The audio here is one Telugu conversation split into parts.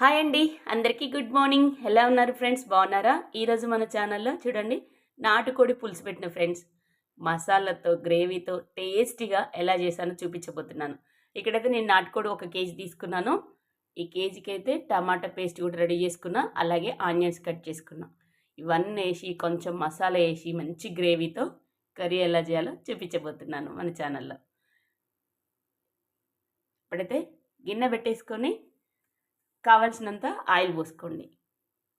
హాయ్ అండి. అందరికీ గుడ్ మార్నింగ్. ఎలా ఉన్నారు ఫ్రెండ్స్? బాగున్నారా? ఈరోజు మన ఛానల్లో చూడండి నాటుకోడి పులుసు పెట్టిన ఫ్రెండ్స్. మసాలాతో గ్రేవీతో టేస్టీగా ఎలా చేశానో చూపించబోతున్నాను. ఇక్కడైతే నేను నాటుకోడి ఒక కేజీ తీసుకున్నాను. ఈ కేజీకి అయితే టమాటా పేస్ట్ కూడా రెడీ చేసుకున్నా అలాగే ఆనియన్స్ కట్ చేసుకున్నా. ఇవన్నీ వేసి కొంచెం మసాలా వేసి మంచి గ్రేవీతో కర్రీ ఎలా చేయాలో చూపించబోతున్నాను మన ఛానల్లో. ఇప్పుడైతే గిన్నె పెట్టేసుకొని కావాల్సినంత ఆయిల్ పోసుకోండి.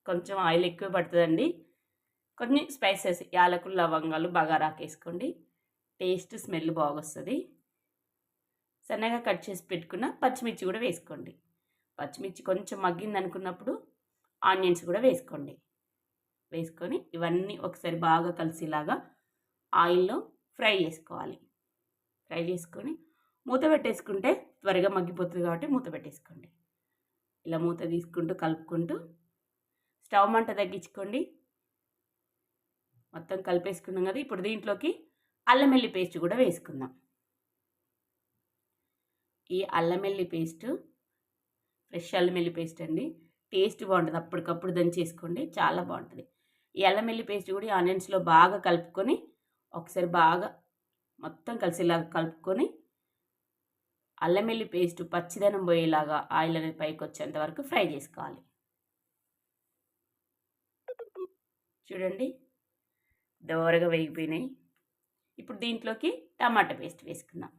కొంచెం ఆయిల్ ఎక్కువ పడుతుందండి. కొన్ని స్పైసెస్ యాలకులు లవంగాలు బగారాకు వేసుకోండి టేస్ట్ స్మెల్ బాగొస్తుంది. సన్నగా కట్ చేసి పెట్టుకున్న పచ్చిమిర్చి కూడా వేసుకోండి. పచ్చిమిర్చి కొంచెం మగ్గింది అనుకున్నప్పుడు ఆనియన్స్ కూడా వేసుకోండి. వేసుకొని ఇవన్నీ ఒకసారి బాగా కలిసేలాగా ఆయిల్లో ఫ్రై చేసుకోవాలి. ఫ్రై చేసుకొని మూత పెట్టేసుకుంటే త్వరగా మగ్గిపోతుంది కాబట్టి మూత పెట్టేసుకోండి. ఇలా మూత తీసుకుంటూ కలుపుకుంటూ స్టవ్ మంట తగ్గించుకోండి. మొత్తం కలిపేసుకున్నాం కదా ఇప్పుడు దీంట్లోకి అల్లం వెల్లి పేస్ట్ కూడా వేసుకుందాం. ఈ అల్లం వెల్లి పేస్ట్ ఫ్రెష్ అల్లం వెల్లి పేస్ట్ అండి. టేస్ట్ బాగుంటుంది అప్పటికప్పుడు దంచేసుకోండి చాలా బాగుంటుంది. ఈ అల్లం వెల్లి పేస్ట్ కూడా ఆనియన్స్లో బాగా కలుపుకొని ఒకసారి బాగా మొత్తం కలిసేలాగా కలుపుకొని అల్లం వెల్లి పేస్ట్ పచ్చిదనం పోయేలాగా ఆయిల్ అనేది పైకి వచ్చేంత వరకు ఫ్రై చేసుకోవాలి. చూడండి. దోరగా వేగిపోయినాయి. ఇప్పుడు దీంట్లోకి టమాటా పేస్ట్ వేసుకుందాం.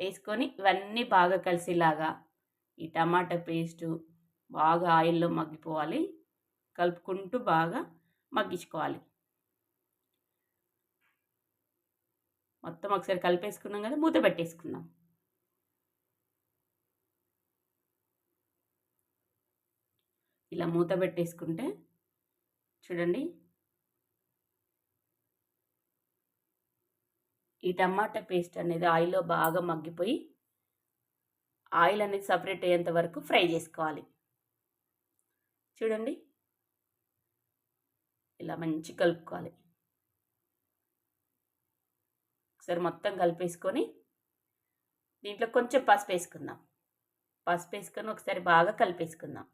వేసుకొని ఇవన్నీ బాగా కలిసేలాగా ఈ టమాటా పేస్టు బాగా ఆయిల్లో మగ్గిపోవాలి. కలుపుకుంటూ బాగా మగ్గించుకోవాలి. మొత్తం ఒకసారి కలిపేసుకున్నాం కదా మూత పెట్టేసుకుందాం. ఇలా మూత పెట్టేసుకుంటే చూడండి. ఈ టమాటా పేస్ట్ అనేది ఆయిల్లో బాగా మగ్గిపోయి ఆయిల్ అనేది సపరేట్ అయ్యేంత వరకు ఫ్రై చేసుకోవాలి. చూడండి. ఇలా మంచి కలుపుకోవాలి. ఒకసారి మొత్తం కలిపేసుకొని దీంట్లో కొంచెం పసుపు వేసుకుందాం. పసుపు వేసుకొని ఒకసారి బాగా కలిపేసుకుందాం.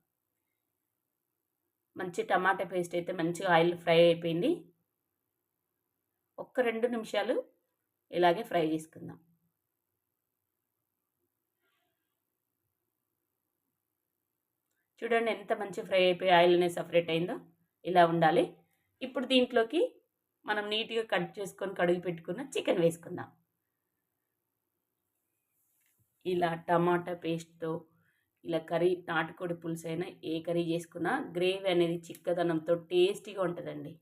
మంచి టమాటా పేస్ట్ అయితే మంచిగా ఆయిల్ ఫ్రై అయిపోయింది. ఒక్క రెండు నిమిషాలు ఇలాగే ఫ్రై చేసుకుందాం. చూడండి ఎంత మంచి ఫ్రై అయిపోయి ఆయిల్ అనేది సపరేట్ అయిందో ఇలా ఉండాలి. ఇప్పుడు దీంట్లోకి మనం నీట్గా కట్ చేసుకొని కడిగి పెట్టుకున్న చికెన్ వేసుకుందాం. ఇలా టమాటా పేస్ట్తో ఇలా కర్రీ నాటుకోడి పులుసు అయినా ఏ కర్రీ చేసుకున్నా గ్రేవీ అనేది చిక్కదనంతో టేస్టీగా ఉంటుందండి.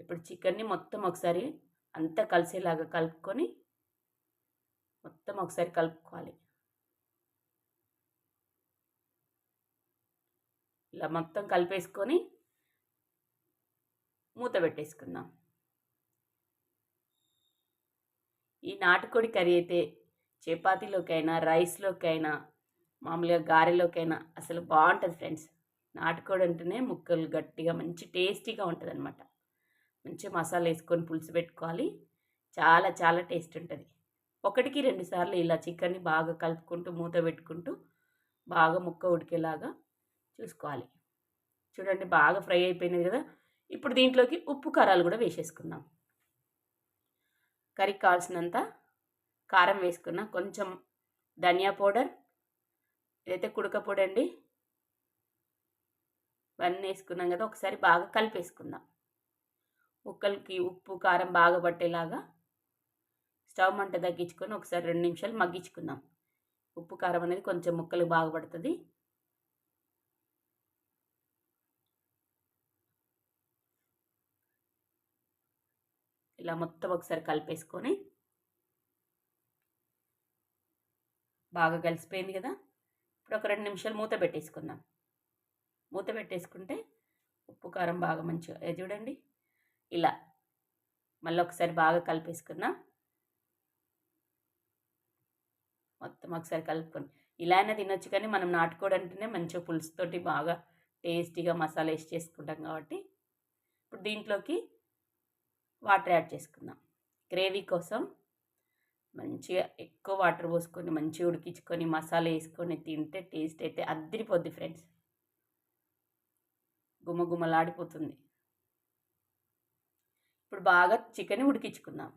ఇప్పుడు చికెన్ని మొత్తం ఒకసారి అంతా కలిసేలాగా కలుపుకొని మొత్తం ఒకసారి కలుపుకోవాలి. ఇలా మొత్తం కలిపేసుకొని మూత పెట్టేసుకుందాం. ఈ నాటుకోడి కర్రీ అయితే చపాతీలోకైనా రైస్లోకైనా మామూలుగా గారెలోకైనా అసలు బాగుంటుంది ఫ్రెండ్స్. నాటుకోడి అంటేనే ముక్కలు గట్టిగా మంచి టేస్టీగా ఉంటుంది అనమాట మంచి మసాలా వేసుకొని పులుసు పెట్టుకోవాలి. చాలా చాలా టేస్ట్ ఉంటుంది. ఒకటికి రెండు సార్లు ఇలా చికెన్ని బాగా కలుపుకుంటూ మూత పెట్టుకుంటూ బాగా ముక్క ఉడికేలాగా చూసుకోవాలి. చూడండి బాగా ఫ్రై అయిపోయినది కదా. ఇప్పుడు దీంట్లోకి ఉప్పు కారాలు కూడా వేసేసుకుందాం. కర్రీ కావాల్సినంత కారం వేసుకున్న కొంచెం ధనియా పౌడర్ ఇదైతే కుడక పొడి అండి ఇవన్నీ వేసుకున్నాం కదా ఒకసారి బాగా కలిపేసుకుందాం. ముక్కలకి ఉప్పు కారం బాగా పట్టేలాగా స్టవ్ మంట తగ్గించుకొని ఒకసారి రెండు నిమిషాలు మగ్గించుకుందాం. ఉప్పు కారం అనేది కొంచెం ముక్కలు బాగా పడుతుంది. ఇలా మొత్తం ఒకసారి కలిపేసుకొని బాగా కలిసిపోయింది కదా. ఇప్పుడు ఒక రెండు నిమిషాలు మూత పెట్టేసుకుందాం. మూత పెట్టేసుకుంటే ఉప్పు కారం బాగా మంచిగా చూడండి ఇలా. మళ్ళీ ఒకసారి బాగా కలిపేసుకుందాం. మొత్తం ఒకసారి కలుపుకొని. ఇలా అయినా తినొచ్చు కానీ మనం నాటుకోవడం అంటేనే మంచిగా పులుసుతోటి బాగా టేస్టీగా మసాలా వేసి చేసుకుంటాం కాబట్టి. ఇప్పుడు దీంట్లోకి వాటర్ యాడ్ చేసుకుందాం. గ్రేవీ కోసం మంచిగా ఎక్కువ వాటర్ పోసుకొని మంచిగా ఉడికించుకొని మసాలా వేసుకొని తింటే టేస్ట్ అయితే అద్దరిపోద్ది ఫ్రెండ్స్. గుమగుమలాడిపోతుంది. ఇప్పుడు బాగా చికెన్ ఉడికించుకుందాం.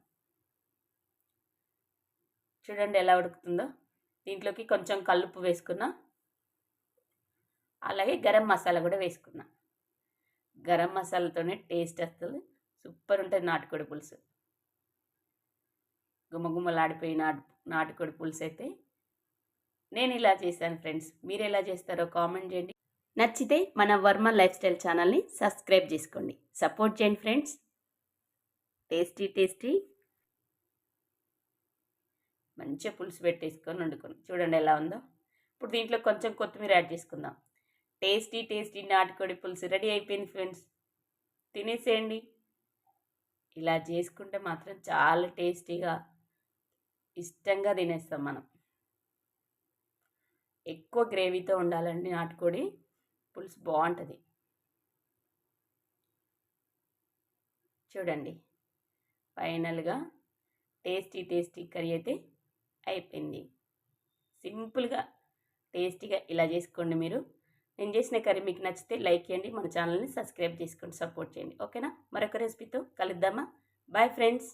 చూడండి ఎలా ఉడుకుతుందో. దీంట్లోకి కొంచెం కల్లుపు వేసుకున్నా అలాగే గరం మసాలా కూడా వేసుకున్నా. గరం మసాలాతోనే టేస్ట్ వస్తుంది. సూపర్ ఉంటుంది నాటుకోడి పులుసు. గుమ్మగుమ్మలాడిపోయి నాటు నాటుకోడి పులుసు అయితే నేను ఇలా చేశాను ఫ్రెండ్స్. మీరు ఎలా చేస్తారో కామెంట్ చేయండి. నచ్చితే మన వర్మ లైఫ్ స్టైల్ ఛానల్ని సబ్స్క్రైబ్ చేసుకోండి. సపోర్ట్ చేయండి ఫ్రెండ్స్. Tasty tasty. మంచిగా పులుసు పెట్టేసుకొని వండుకొని చూడండి ఎలా ఉందో. ఇప్పుడు దీంట్లో కొంచెం కొత్తిమీర యాడ్ చేసుకుందాం. టేస్టీ టేస్టీ నాటుకోడి పులుసు రెడీ అయిపోయింది ఫ్రెండ్స్. తినేసేయండి. ఇలా చేసుకుంటే మాత్రం చాలా టేస్టీగా ఇష్టంగా తినేస్తాం మనం. ఎక్కువ గ్రేవీతో ఉండాలండి నాటుకోడి పులుసు బాగుంటుంది. చూడండి. ఫైనల్గా టేస్టీ టేస్టీ కర్రీ అయితే అయిపోయింది. సింపుల్గా టేస్టీగా ఇలా చేసుకోండి మీరు. నేను చేసిన కర్రీ మీకు నచ్చితే లైక్ చేయండి. మన ఛానల్ని సబ్స్క్రైబ్ చేసుకోండి సపోర్ట్ చేయండి. ఓకేనా? మరొక రెసిపీతో కలుద్దామా? Bye friends!